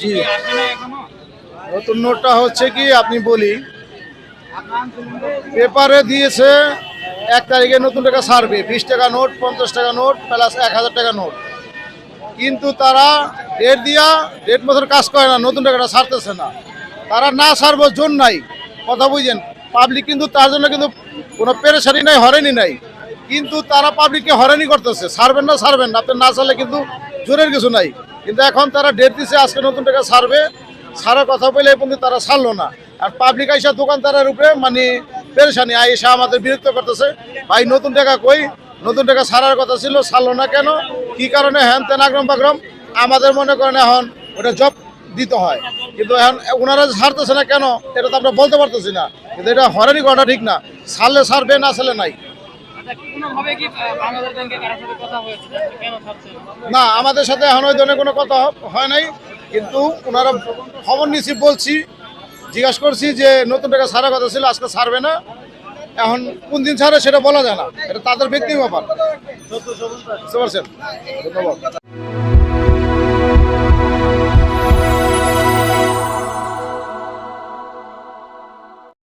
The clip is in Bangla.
জি। নতুন নোটটা হচ্ছে কি আপনি বলি। পেপারে দিয়েছে এক তারিখে নতুন টাকা ছাড়বে বিশ টাকা নোট পঞ্চাশ টাকা নোট প্লাস এক হাজার টাকা নোট। কিন্তু তারা ডেট দিয়া ডেট মতন কাজ করে না নতুন টাকাটা সারতেছে না। তারা না ছাড়বো জোর নাই। কথা বুঝছেন পাবলিক কিন্তু তার জন্য কিন্তু কোনো পেরেশানি নাই হরেনি নাই। কিন্তু তারা পাবলিককে হরেনি করতেছে সারবেন না সারবেন না। আপনি না সারলে কিন্তু জোরের কিছু নাই। কিন্তু এখন তারা ডেট দিছে, আজকে নতুন টাকা ছাড়বে। ছাড়ার কথা বলে এই পর্যন্ত তারা ছাড়লো না। আর পাবলিক আইসা দোকানদারের উপরে মানে পেরেশানি আইসা আমাদের বিরক্ত করতেছে। ভাই, নতুন টাকা কই? নতুন টাকা ছাড়ার কথা ছিল, ছাড়লো না কেন? কি কারণে? হ্যান তেন আগ্রম বাগ্রম আমাদের মনে করেন এখন ওটা জব দিতে হয়। কিন্তু এখন ওনারা ছাড়তেছে না কেন, এটা তো আমরা বলতে পারতেছি না। কিন্তু এটা হরানি করাটা ঠিক না। ছাড়লে ছাড়বে, না ছাড়লে নাই। না? না আমাদের সাথে এখন ওই ধরনের কোনো কথা হয় নাই কিন্তু ওনারা খবর নিচ্ছি বলছি জিজ্ঞাসা করছি যে নতুন টাকা ছাড়ার কথা ছিল আজকে ছাড়বে না। এখন কোন দিন ছাড়ে সেটা বলা যায় না এটা তাদের ব্যক্তি ব্যাপার। ধন্যবাদ।